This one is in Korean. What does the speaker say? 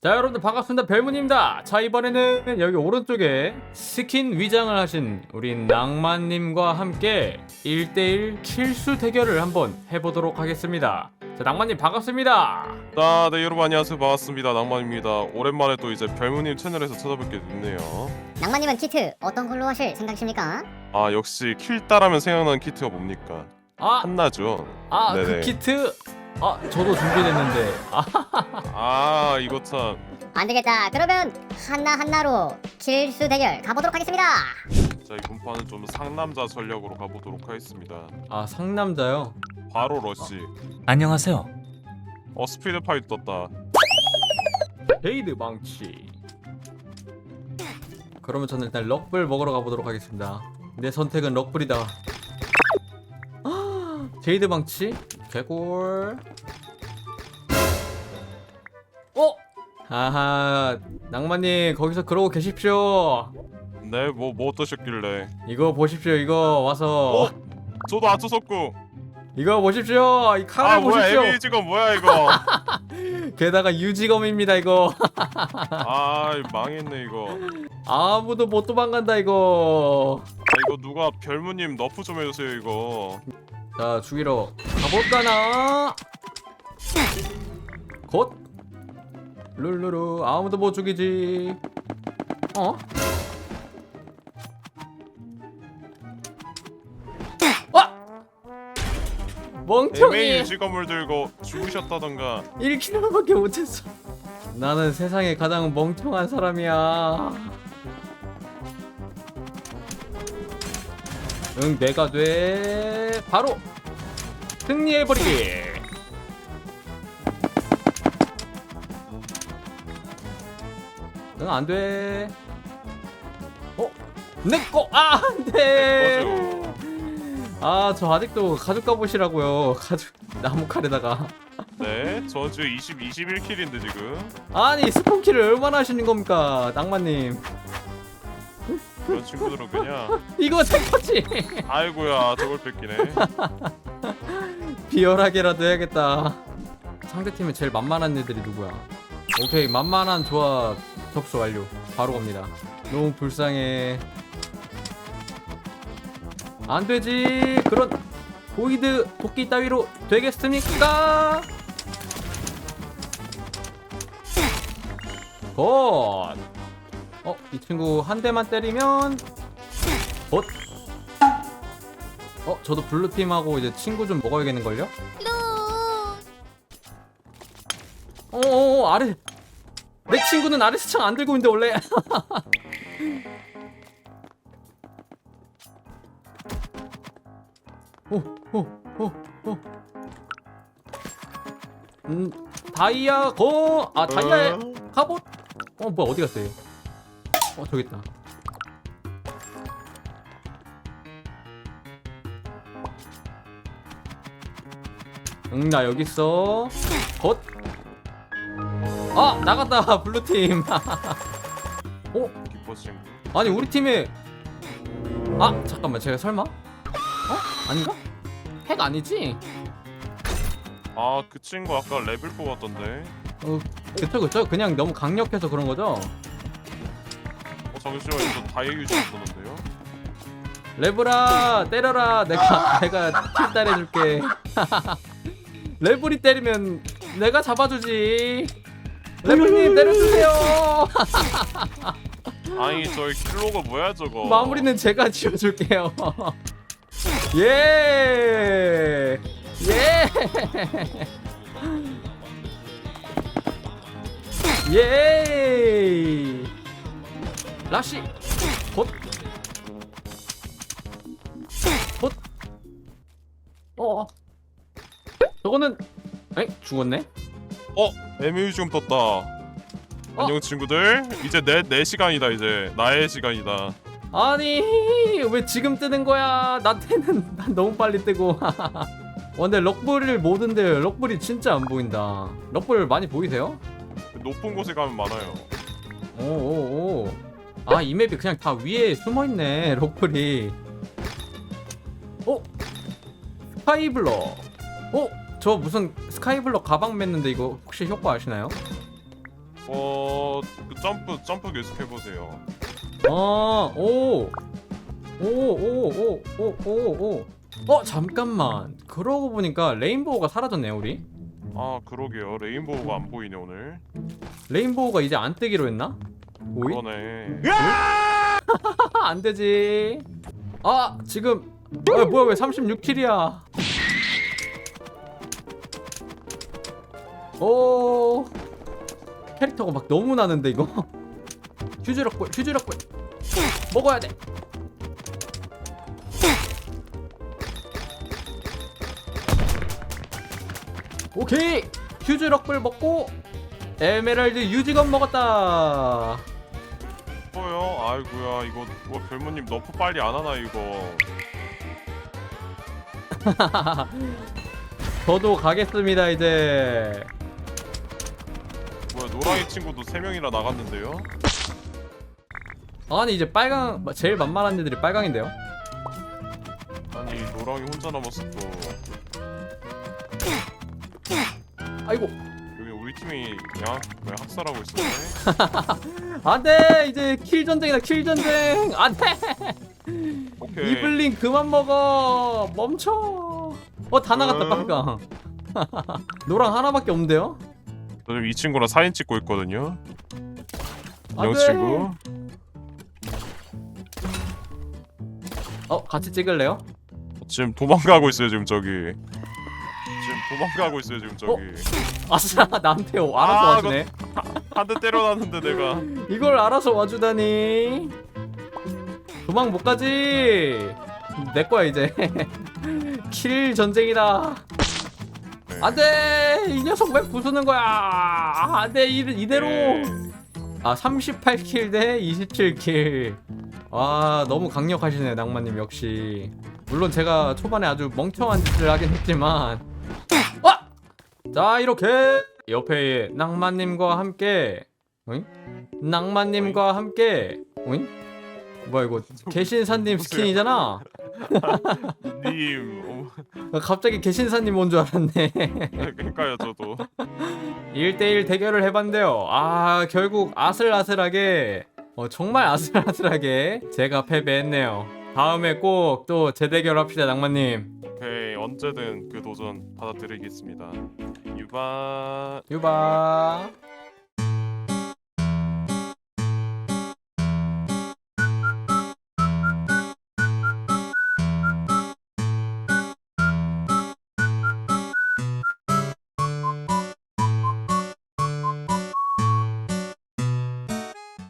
자 여러분들 반갑습니다. 별문입니다. 자 이번에는 여기 오른쪽에 스킨 위장을 하신 우리 낭만님과 함께 1대1 킬수 대결을 한번 해보도록 하겠습니다. 자 낭만님 반갑습니다. 아, 네 여러분 안녕하세요. 반갑습니다. 낭만입니다. 오랜만에 또 이제 별무님 채널에서 찾아뵙게 됐네요. 낭만님은 키트 어떤 걸로 하실 생각이십니까? 아 역시 킬따라면 생각나는 키트가 뭡니까? 아! 한나죠? 아그 네네. 키트? 아 저도 준비됐는데. 아 아 이거 참. 안 되겠다. 그러면 하나 하나로 킬수 대결 가보도록 하겠습니다. 자, 이 분판은 좀 상남자 전략으로 가보도록 하겠습니다. 아 상남자요? 바로 러쉬 안녕하세요. 어 스피드 파이트 떴다. 베이드 망치. 그러면 저는 일단 럭블 먹으러 가보도록 하겠습니다. 내 선택은 럭블이다. 아, 제이드 망치? 개골 아하 낭만님 거기서 그러고 계십시오. 네 뭐 뭐 어떠셨길래? 이거 보십시오 이거 와서. 어? 저도 아초석구 이거 보십시오 이 칼을 아 뭐야 보십시오. 에비지건 뭐야 이거? 게다가 유지검입니다 이거. 아 망했네 이거. 아무도 못 도망간다 이거. 아, 이거 누가 별무님 너프 좀 해주세요 이거. 자 죽이러 가볼까나? 곧 룰루루 아무도 못 죽이지. 어? 와! 멍청이. 에메이 유지검을 들고 죽으셨다던가. 1kg밖에 못했어. 나는 세상에 가장 멍청한 사람이야. 응 내가 돼. 바로 승리해버리기 응 안 돼. 어? 내꺼 아 안돼. 꺼져. 아저 아직도 가죽 가보시라고요. 가죽 나무 칼에다가. 네, 저 지금 20, 21킬인데 지금. 아니 스폰키를 얼마나 하시는 겁니까 낭만님? 그런 친구들은 그냥 이거 생커지. 아이고야 저걸 뺏기네. 비열하게라도 해야겠다. 상대팀에 제일 만만한 애들이 누구야? 오케이 만만한 조합 접수 완료. 바로 갑니다. 너무 불쌍해. 안 되지. 그런 보이드 도끼 따위로 되겠습니까? 굿 어, 이 친구 한 대만 때리면 굿 어, 저도 블루팀하고 이제 친구 좀 먹어야겠는걸요? 어어 아래 내 친구는 아래 스창 안 들고 있는데 원래. 오오오오. 음 다이아 거아 다이아에 어? 갑옷? 어 뭐야 어디 갔어요? 어 저기 있다. 응 나 여기 있어. 곧. 아 나갔다 블루팀. 어? 친구 아니 우리 팀에 아 잠깐만 제가 설마? 어? 아닌가? 핵 아니지? 아 그 친구 아까 레벨 뽑았던데. 어 그쵸 그쵸. 그냥 너무 강력해서 그런 거죠? 어 잠시만요 저 다이아 유지 없었는데요? 레브라 때려라. 내가 내가 킬 따내줄게. 레브리 때리면 내가 잡아주지 레브님 때려주세요 아니 저희 킬로가 뭐야 저거 마무리는 제가 지어줄게요 예 예! 예! 라시! 곧! 곧! 어! 저거는, 에? 죽었네? 에메이 지금 떴다 안녕 친구들 이제 내, 내 시간이다 이제 나의 시간이다 아니, 왜 지금 뜨는 거야? 나 때는 난 너무 빨리 뜨고. 어, 근데 럭블을 못 온대요. 럭블이 진짜 안 보인다. 럭블 많이 보이세요? 높은 곳에 가면 많아요 오오오 아 이 맵이 그냥 다 위에 숨어 있네 록플이 어? 스카이블럭 어? 저 무슨 스카이블럭 가방 맸는데 이거 혹시 효과 아시나요? 어, 그 점프 점프 계속 해 보세요. 어, 오. 오, 오, 오, 오, 오, 오. 어, 잠깐만. 그러고 보니까 레인보우가 사라졌네요, 우리. 아 그러게요. 레인보우가 안 보이네 오늘. 레인보우가 이제 안 뜨기로 했나? 오이? 그러네. 안 되지. 아, 지금 아, 뭐야 왜 36킬이야? 오. 캐릭터가 막 너무 나는데 이거. 휴지력볼, 휴지력볼. 먹어야 돼. 오케이. 휴지력볼 먹고 에메랄드 유지건 먹었다. 뭐요? 아이고야 이거 뭐 별무님 너프 빨리 안 하나 이거. 저도 가겠습니다 이제. 뭐야 노랑이 친구도 세 명이나 나갔는데요? 아니 이제 빨강 제일 만만한 애들이 빨강인데요? 아니 노랑이 혼자 남았어 또. 아이고 여기 우리 팀이 양 뭐야 학살하고 있었네. 안돼 이제 킬 전쟁이다 킬 전쟁 안돼 오케이. 이블린 그만 먹어 멈춰 어 다 나갔다 어? 빨강 노랑 하나밖에 없는데요? 저 지금 이 친구랑 사진 찍고 있거든요. 안녕 안돼 친구. 어 같이 찍을래요? 지금 도망가고 있어요 지금 저기. 지금 도망가고 있어요 지금 저기. 아싸 나한테 알아서 아, 와주네 한 대 때려놨는데 내가. 이걸 알아서 와주다니 도망 못 가지 내 거야 이제 킬 전쟁이다 네. 안돼 이 녀석 왜 부수는 거야 아, 안돼 이, 이대로 네. 아 38킬 대 27킬 아 너무 강력하시네 낭만님 역시 물론 제가 초반에 아주 멍청한 짓을 하긴 했지만 와! 자 이렇게 옆에 낭만님과 함께 어잉? 낭만님과 함께 어잉? 뭐야 이거 개신사님? 스킨이잖아 님. 어, 나 갑자기 개신사님 온 줄 알았네 그러니까요 저도. 1대1 대결을 해봤는데요. 아, 결국 아슬아슬하게, 어, 정말 아슬아슬하게 제가 패배했네요. 다음에 꼭 또 재대결 합시다, 낭만님. 오케이 언제든 그 도전 받아들이겠습니다. 유바. 유바.